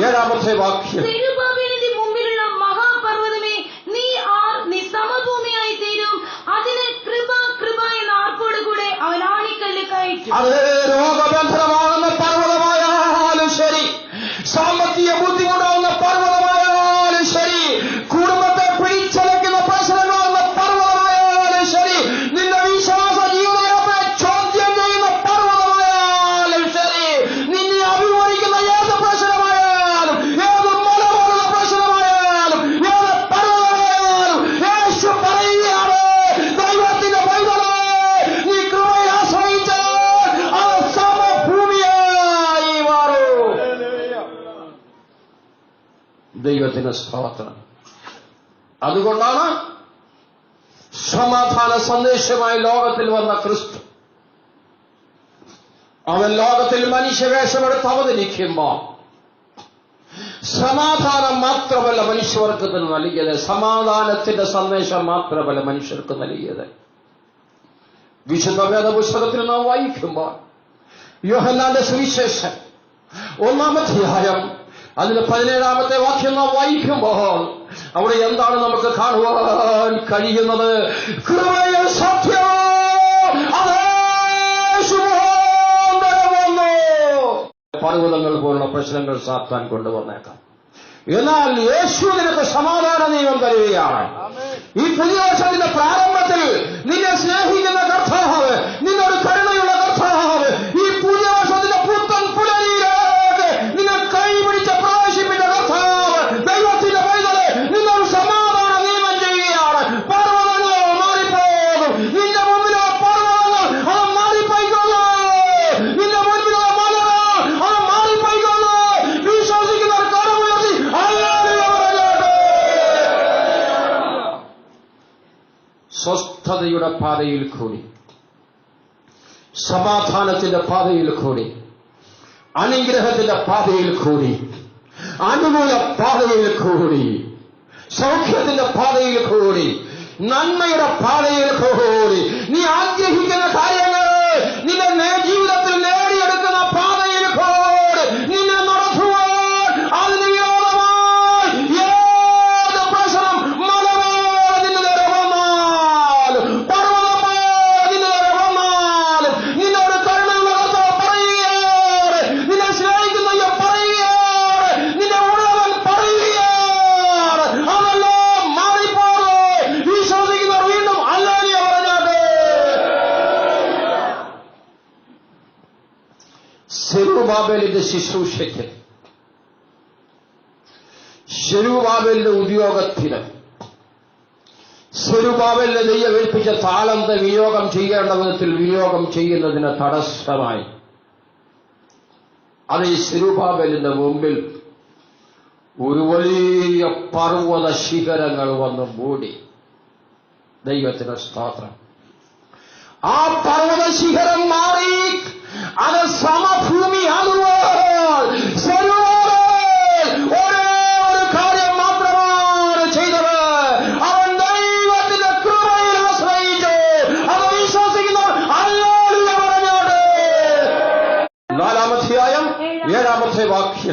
यह रावण वाक्य ദൈവത്തിന് സ്തോത്രം. അതുകൊണ്ടാണ് സമാധാന സന്ദേശമായി ലോകത്തിൽ വന്ന ക്രിസ്തു. അവൻ ലോകത്തിൽ മനുഷ്യവേഷമെടുത്ത് അവതരിക്കുമ്പോൾ സമാധാനം മാത്രമല്ല മനുഷ്യവർഗത്തിന് നൽകിയത്. സമാധാനത്തിന്റെ സന്ദേശം മാത്രമല്ല മനുഷ്യർക്ക് നൽകിയത്. വിശുദ്ധ വേദപുസ്തകത്തിൽ നാം വായിക്കുമ്പോൾ യോഹന്നാന്റെ സുവിശേഷം ഒന്നാമധ്യായം അതിന് പതിനേഴാമത്തെ വാക്യം നാം വായിക്കുമ്പോൾ അവിടെ എന്താണ് നമുക്ക് കാണുവാൻ കഴിയുന്നത്? വന്നു. പർവതങ്ങൾ പോലുള്ള പ്രശ്നങ്ങൾ സാത്താൻ കൊണ്ടുവന്നേക്കാം. എന്നാൽ യേശു നിനക്ക് സമാധാന നിയമം തരികയാണ്. ഈ പുതിയ വർഷത്തിന്റെ പ്രാരംഭത്തിൽ സ്വസ്ഥതയുടെ പാതയിൽ കൂടി. സമാധാനത്തിന്റെ പാതയിൽ കൂടി. അനുഗ്രഹത്തിന്റെ പാതയിൽ കൂടി. അനുകൂല പാതയിൽ കൂടി. സൗഖ്യത്തിന്റെ പാതയിൽ കൂടി. നന്മയുടെ പാതയിൽ കൂടി. നീ ആഗ്രഹിക്കുന്ന കാര്യങ്ങൾ സെരുബാബേലിന്റെ ശുശ്രൂഷയ്ക്ക് ശെരുബാബേലിന്റെ ഉദ്യോഗത്തിന് സെരുബാബേലിനെ ദൈവം ഏൽപ്പിച്ച താളന്ത വിനിയോഗം ചെയ്യേണ്ട വിധത്തിൽ വിനിയോഗം ചെയ്യുന്നതിന് തടസ്സമായി. അത് ഈ സെരുബാബേലിന്റെ മുമ്പിൽ ഒരു വലിയ പർവത ശിഖരങ്ങൾ വന്ന് മൂടി. ദൈവത്തിന് സ്തോത്രം. ആ പർവത ശിഖരം से वाक्य